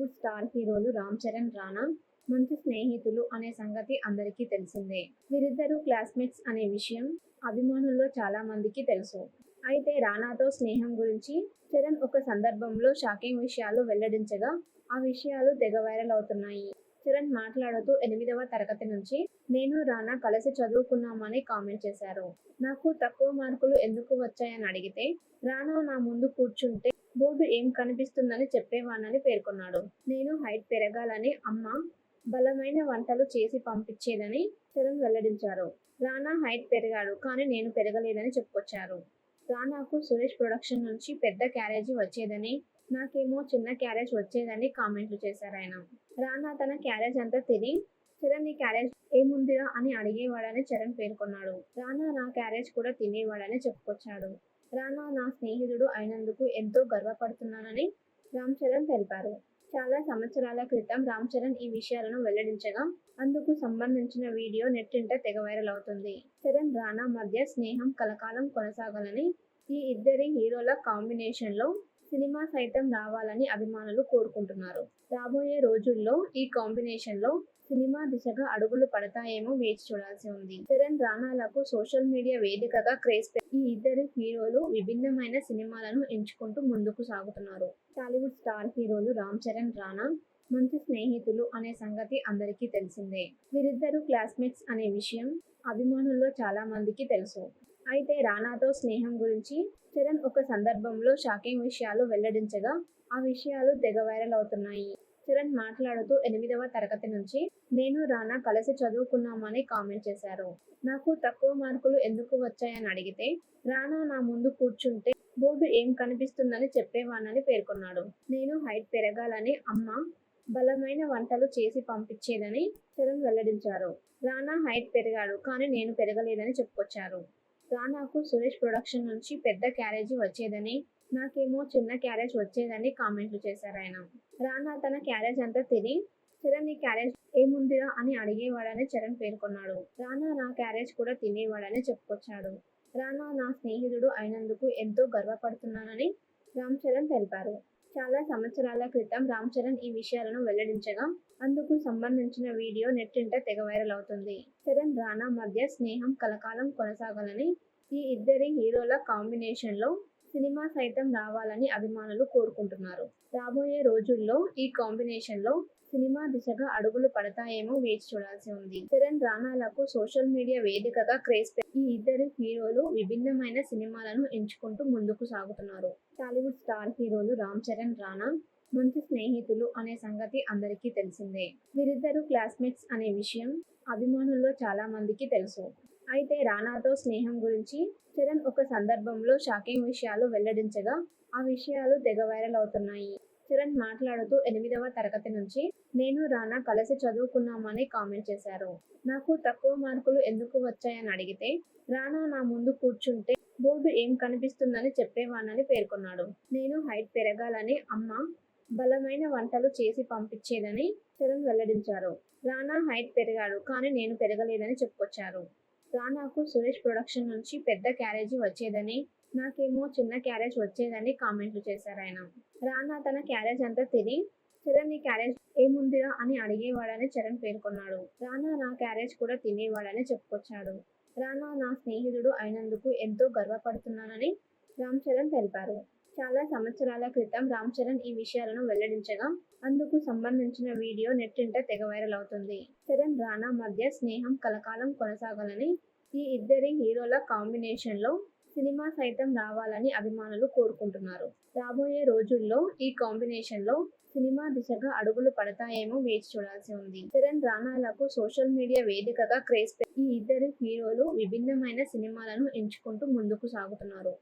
Bollywood star హీరోలు రామ్ చరణ్ రానా మంచి స్నేహితులు అనే సంగతి అందరికీ తెలిసిందే. వీరిద్దరూ క్లాస్మేట్స్ అనే విషయం అభిమానుల్లో చాలా మందికి తెలుసు. అయితే రానాతో స్నేహం గురించి చరణ్ ఒక సందర్భంలో షాకింగ్ విషయాలు వెల్లడించగా ఆ విషయాలు తెగ వైరల్ అవుతున్నాయి. చరణ్ మాట్లాడుతూ ఎనిమిదవ తరగతి నుంచి నేను రానా కలిసి చదువుకున్నామని కామెంట్ చేశారు. నాకు తక్కువ మార్కులు ఎందుకు వచ్చాయని అడిగితే రానా నా ముందు కూర్చుంటే బోర్డు ఏం కనిపిస్తుందని చెప్పేవానని పేర్కొన్నాడు. నేను హైట్ పెరగాలని అమ్మ బలమైన వంటలు చేసి పంపించేదని చరణ్ వెల్లడించారు. రానా హైట్ పెరిగాడు కానీ నేను పెరగలేదని చెప్పుకొచ్చారు. రానాకు సురేష్ ప్రొడక్షన్ నుంచి పెద్ద క్యారేజీ వచ్చేదని నాకేమో చిన్న క్యారేజ్ వచ్చేదని కామెంట్లు చేశారు ఆయన. రానా తన క్యారేజ్ అంతా తిని చరణ్ నీ క్యారేజ్ ఏముందిరా? అని అడిగేవాడని చరణ్ పేర్కొన్నాడు. రానా నా క్యారేజ్ కూడా తినేవాడని చెప్పుకొచ్చాడు. రానా నా స్నేహితుడు అయినందుకు ఎంతో గర్వపడుతున్నానని రామ్ చరణ్ తెలిపారు. చాలా సంవత్సరాల క్రితం రామ్ చరణ్ ఈ విషయాలను వెల్లడించగా అందుకు సంబంధించిన వీడియో నెట్టింట తెగ వైరల్ అవుతుంది. చరణ్ రానా మధ్య స్నేహం కలకాలం కొనసాగాలని ఈ ఇద్దరి హీరోల కాంబినేషన్లో సినిమా సైతం రావాలని అభిమానులు కోరుకుంటున్నారు. రాబోయే రోజుల్లో ఈ కాంబినేషన్లో సినిమా దిశగా అడుగులు పడతాయేమో వేచి చూడాల్సి ఉంది. చరణ్ రాణాలకు సోషల్ మీడియా వేదికగా క్రేజ్ ఈ ఇద్దరు హీరోలు విభిన్నమైన సినిమాలను ఎంచుకుంటూ ముందుకు సాగుతున్నారు. టాలీవుడ్ స్టార్ హీరోలు రామ్ చరణ్ రానా మంచి స్నేహితులు అనే సంగతి అందరికీ తెలిసిందే. వీరిద్దరూ క్లాస్మేట్స్ అనే విషయం అభిమానుల్లో చాలా మందికి తెలుసు. అయితే రానాతో స్నేహం గురించి చరణ్ ఒక సందర్భంలో షాకింగ్ విషయాలు వెల్లడించగా ఆ విషయాలు తెగ వైరల్ అవుతున్నాయి. చరణ్ మాట్లాడుతూ ఎనిమిదవ తరగతి నుంచి నేను రానా కలిసి చదువుకున్నామని కామెంట్ చేశారు. నాకు తక్కువ మార్కులు ఎందుకు వచ్చాయని అడిగితే రానా నా ముందు కూర్చుంటే బోర్డు ఏం కనిపిస్తుందని చెప్పేవానని పేర్కొన్నాడు. నేను హైట్ పెరగాలని అమ్మ బలమైన వంటలు చేసి పంపించేదని చరణ్ వెల్లడించారు. రానా హైట్ పెరిగాడు కానీ నేను పెరగలేదని చెప్పుకొచ్చారు. రానాకు సురేష్ ప్రొడక్షన్ నుంచి పెద్ద క్యారేజీ వచ్చేదని నాకేమో చిన్న క్యారేజ్ వచ్చేదని కామెంట్లు చేశారు ఆయన. రానా తన క్యారేజ్ అంతా తిని చరణ్ నీ క్యారేజ్ ఏముందిరా అని అడిగేవాడని చరణ్ పేర్కొన్నాడు. రానా నా క్యారేజ్ కూడా తినేవాడని చెప్పుకొచ్చాడు. రానా నా స్నేహితుడు అయినందుకు ఎంతో గర్వపడుతున్నానని రామ్ చరణ్ తెలిపారు. చాలా సంవత్సరాల క్రితం రామ్ చరణ్ ఈ విషయాలను వెల్లడించగా అందుకు సంబంధించిన వీడియో నెట్టింట తెగ వైరల్ అవుతుంది. చరణ్ రానా మధ్య స్నేహం కలకాలం కొనసాగాలని ఈ ఇద్దరి హీరోల కాంబినేషన్లో సినిమా సైతం రావాలని అభిమానులు కోరుకుంటున్నారు. రాబోయే రోజుల్లో ఈ కాంబినేషన్లో సినిమా దిశగా అడుగులు పడతాయేమో వేచి చూడాల్సి ఉంది. చరణ్ రాణాలకు సోషల్ మీడియా వేదికగా క్రేజ్ ఈ ఇద్దరు హీరోలు విభిన్నమైన సినిమాలను ఎంచుకుంటూ ముందుకు సాగుతున్నారు. టాలీవుడ్ స్టార్ హీరోలు రామ్ చరణ్ రాణా మంచి స్నేహితులు అనే సంగతి అందరికీ తెలిసిందే. వీరిద్దరూ క్లాస్మేట్స్ అనే విషయం అభిమానుల్లో చాలా మందికి తెలుసు. అయితే రానాతో స్నేహం గురించి చరణ్ ఒక సందర్భంలో షాకింగ్ విషయాలు వెల్లడించగా ఆ విషయాలు తెగ వైరల్ అవుతున్నాయి. చరణ్ మాట్లాడుతూ ఎనిమిదవ తరగతి నుంచి నేను రానా కలిసి చదువుకున్నామని కామెంట్ చేశారు. నాకు తక్కువ మార్కులు ఎందుకు వచ్చాయని అడిగితే రానా నా ముందు కూర్చుంటే బోర్డు ఏం కనిపిస్తుందని చెప్పేవానని పేర్కొన్నాడు. నేను హైట్ పెరగాలని అమ్మ బలమైన వంటలు చేసి పంపించేదని చరణ్ వెల్లడించారు. రానా హైట్ పెరిగాడు కానీ నేను పెరగలేదని చెప్పుకొచ్చారు. రానాకు సురేష్ ప్రొడక్షన్ నుంచి పెద్ద క్యారేజీ వచ్చేదని నాకేమో చిన్న క్యారేజ్ వచ్చేదని కామెంట్లు చేశారు ఆయన. రానా తన క్యారేజ్ అంతా తిని చరణ్ నీ క్యారేజ్ ఏముందిరా? అని అడిగేవాడని చరణ్ పేర్కొన్నాడు. రానా నా క్యారేజ్ కూడా తినేవాడని చెప్పుకొచ్చాడు. రానా నా స్నేహితుడు అయినందుకు ఎంతో గర్వపడుతున్నానని రామ్ చరణ్ తెలిపారు. చాలా సంవత్సరాల క్రితం రామ్ చరణ్ ఈ విషయాలను వెల్లడించగా అందుకు సంబంధించిన వీడియో నెట్టింట తెగ వైరల్ అవుతుంది. చరణ్ రానా మధ్య స్నేహం కలకాలం కొనసాగాలని ఈ ఇద్దరి హీరోల కాంబినేషన్లో సినిమా సైతం రావాలని అభిమానులు కోరుకుంటున్నారు. రాబోయే రోజుల్లో ఈ కాంబినేషన్లో సినిమా దిశగా అడుగులు పడతాయేమో వేచి చూడాల్సి ఉంది. చరణ్ రాణాలకు సోషల్ మీడియా వేదికగా క్రేజ్ ఈ ఇద్దరు హీరోలు విభిన్నమైన సినిమాలను ఎంచుకుంటూ ముందుకు సాగుతున్నారు.